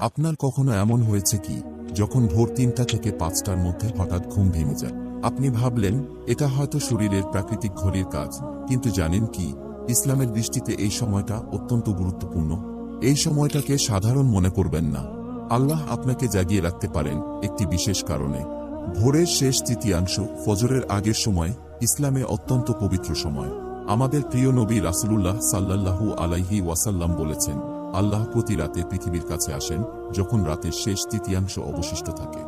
আপনার কখনো এমন হয়েছে কি, যখন ভোর তিনটা থেকে পাঁচটার মধ্যে হঠাৎ ঘুম ভেঙে যায়? আপনি ভাবলেন, এটা হয়তো শরীরের প্রাকৃতিক ঘড়ির কাজ, কিন্তু জানেন কি, ইসলামের দৃষ্টিতে এই সময়টা অত্যন্ত গুরুত্বপূর্ণ। এই সময়টাকে সাধারণ মনে করবেন না। আল্লাহ আপনাকে জাগিয়ে রাখতে পারেন একটি বিশেষ কারণে। ভোরের শেষ তৃতীয়াংশ, ফজরের আগের সময়, ইসলামে অত্যন্ত পবিত্র সময়। আমাদের প্রিয় নবী রাসুল্লাহ সাল্লাল্লাহু আলাইহি ওয়াসাল্লাম বলেছেন আল্লাহ প্রতি রাতে পৃথিবীর কাছে আসেন যখন রাতের শেষ তৃতীয়াংশ অবশিষ্ট থাকে।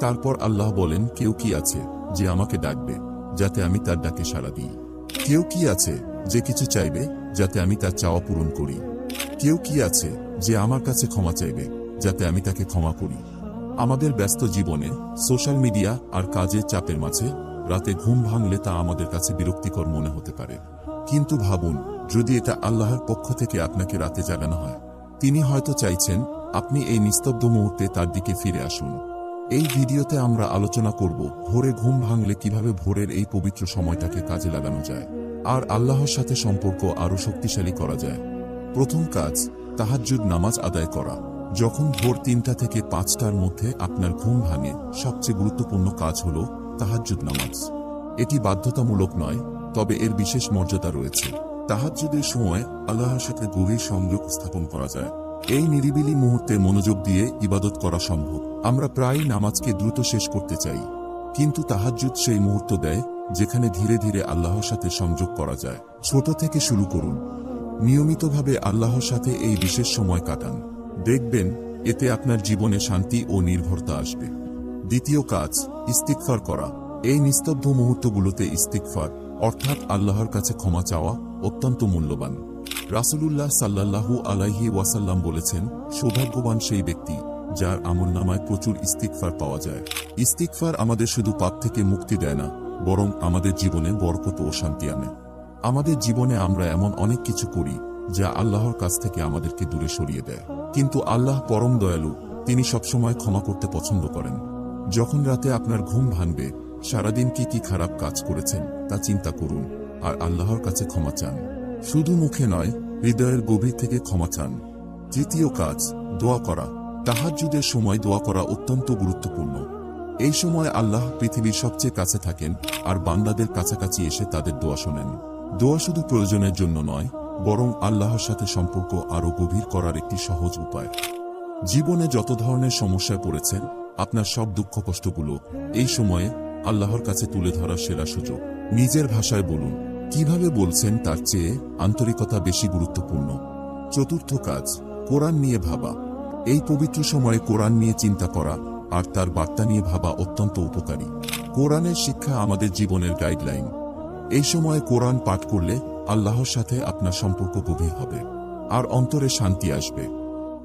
তারপর আল্লাহ বলেন, কেউ কি আছে যে আমাকে ডাকবে যাতে আমি তার ডাকে সাড়া দিই? কেউ কি আছে যে কিছু চাইবে যাতে আমি তার চাওয়া পূরণ করি? কেউ কি আছে যে আমার কাছে ক্ষমা চাইবে যাতে আমি তাকে ক্ষমা করি? আমাদের ব্যস্ত জীবনে সোশ্যাল মিডিয়া আর কাজের চাপের মাঝে রাতে ঘুম ভাঙলে তা আমাদের কাছে বিরক্তিকর মনে হতে পারে। কিন্তু ভাবুন যদি এটা আল্লাহর পক্ষ থেকে আপনাকে রাতে জাগানো হয়, তিনি হয়তো চাইছেন আপনি এই নিস্তব্ধ মুহূর্তে তার দিকে ফিরে আসুন। এই ভিডিওতে আমরা আলোচনা করব ভোরে ঘুম ভাঙলে কীভাবে ভোরের এই পবিত্র সময়টাকে কাজে লাগানো যায়, আর আল্লাহর সাথে সম্পর্ক আরও শক্তিশালী করা যায়। প্রথম কাজ, তাহাজ্জুদ নামাজ আদায় করা। যখন ভোর তিনটা থেকে পাঁচটার মধ্যে আপনার ঘুম ভাঙে, সবচেয়ে গুরুত্বপূর্ণ কাজ হল তাহাজ্জুদ নামাজ। এটি বাধ্যতামূলক নয়, তবে এর বিশেষ মর্যাদা রয়েছে। তাহাজ্জুদের সময় আল্লাহর সাথে গভীর সংযোগ স্থাপন করা যায়। এই নিরিবিলি মুহূর্তে মনোযোগ দিয়ে ইবাদত করা সম্ভব। আমরা প্রায়ই নামাজকে দ্রুত শেষ করতে চাই। কিন্তু তাহাজ্জুদ সেই মুহূর্ত দেয় যেখানে ধীরে ধীরে আল্লাহর সাথে সংযোগ করা যায়। ছোট থেকে শুরু করুন। নিয়মিতভাবে আল্লাহর সাথে এই বিশেষ সময় কাটান। দেখবেন, এতে আপনার জীবনে শান্তি ও নির্ভরতা আসবে। দ্বিতীয় কাজ ইস্তিকফার করা। এই নিস্তব্ধ মুহূর্তগুলোতে ইস্তিকফার অর্থাৎ আল্লাহর কাছে ক্ষমা চাওয়া অত্যন্ত মূল্যবান। রাসূলুল্লাহ সাল্লাল্লাহু আলাইহি ওয়াসাল্লাম বলেছেন, সৌভাগ্যবান সেই ব্যক্তি যার আমল নামায় প্রচুর ইস্তিকফার পাওয়া যায়। ইস্তিকফার আমাদের শুধু পাপ থেকে মুক্তি দেয় না, বরং আমাদের জীবনে বরকত ও শান্তি আনে। আমাদের জীবনে আমরা এমন অনেক কিছু করি যা আল্লাহর কাছ থেকে আমাদেরকে দূরে সরিয়ে দেয়। কিন্তু আল্লাহ পরম দয়ালু, তিনি সবসময় ক্ষমা করতে পছন্দ করেন। যখন রাতে আপনার ঘুম ভাঙবে, সারাদিন কি কি খারাপ কাজ করেছেন তা চিন্তা করুন। আর আল্লাহর কাছে ক্ষমা চান। শুধু মুখে নয়, হৃদয়ের গভীর থেকে ক্ষমা চান। তৃতীয় কাজ, দোয়া করা। তাহাজ্জুদের সময় দোয়া করা অত্যন্ত গুরুত্বপূর্ণ। এই সময় আল্লাহ পৃথিবীর সবচেয়ে কাছে থাকেন আর বান্দাদের কাছাকাছি এসে তাদের দোয়া শোনেন। দোয়া শুধু প্রয়োজনের জন্য নয়, বরং আল্লাহর সাথে সম্পর্ক আরও গভীর করার একটি সহজ উপায়। জীবনে যত ধরনের সমস্যায় পড়েছেন, আপনার সব দুঃখ কষ্টগুলো এই সময়ে আল্লাহর কাছে তুলে ধরার সেরা সুযোগ। নিজের ভাষায় বলুন, কীভাবে বলছেন তার চেয়ে আন্তরিকতা বেশি গুরুত্বপূর্ণ? চতুর্থ কাজ, কোরআন নিয়ে ভাবা। এই পবিত্র সময়ে কোরআন নিয়ে চিন্তা করা আর তার বার্তা নিয়ে ভাবা অত্যন্ত উপকারী। কোরআনের শিক্ষা আমাদের জীবনের গাইডলাইন এই সময়ে কোরআন পাঠ করলে আল্লাহর সাথে আপনার সম্পর্ক গভীর হবে আর অন্তরে শান্তি আসবে।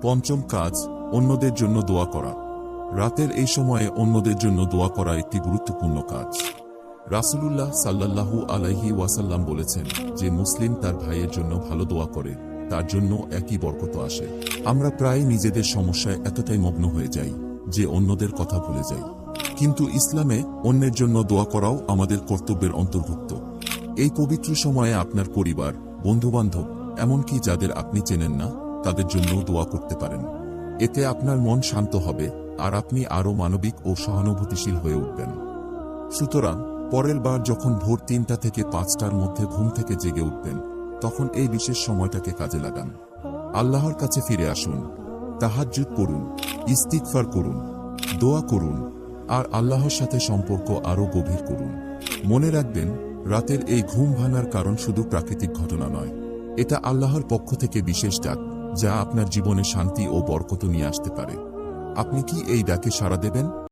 পঞ্চম কাজ, অন্যদের জন্য দোয়া করা। রাতের এই সময়ে অন্যদের জন্য দোয়া করা একটি গুরুত্বপূর্ণ কাজ। রাসূলুল্লাহ সাল্লাল্লাহু আলাইহি ওয়াসাল্লাম বলেছেন যে মুসলিম তার ভাইয়ের জন্য ভালো দোয়া করে, তার জন্য একই বরকত আসে। আমরা প্রায় নিজেদের সমস্যায় এতটাই মগ্ন হয়ে যাই যে অন্যদের কথা ভুলে যাই। কিন্তু ইসলামে অন্যের জন্য দোয়া করাও আমাদের কর্তব্যের অন্তর্ভুক্ত। এই পবিত্র সময়ে আপনার পরিবার, বন্ধুবান্ধব, এমনকি যাদের আপনি চেনেন না, তাদের জন্যও দোয়া করতে পারেন। এতে আপনার মন শান্ত হবে আর আপনি আরও মানবিক ও সহানুভূতিশীল হয়ে উঠবেন। সুতরাং পরের বার যখন ভোর তিনটা থেকে পাঁচটার মধ্যে ঘুম থেকে জেগে উঠবেন, তখন এই বিশেষ সময়টাকে কাজে লাগান। আল্লাহর কাছে ফিরে আসুন, তাহাজ্জুদ করুন ইস্তিকফার করুন, দোয়া করুন, আর আল্লাহর সাথে সম্পর্ক আরও গভীর করুন। মনে রাখবেন, রাতের এই ঘুম ভাঙার কারণ শুধু প্রাকৃতিক ঘটনা নয়। এটা আল্লাহর পক্ষ থেকে বিশেষ ডাক, যা আপনার জীবনে শান্তি ও বরকত নিয়ে আসতে পারে। আপনি কি এই ডাকে সাড়া দেবেন?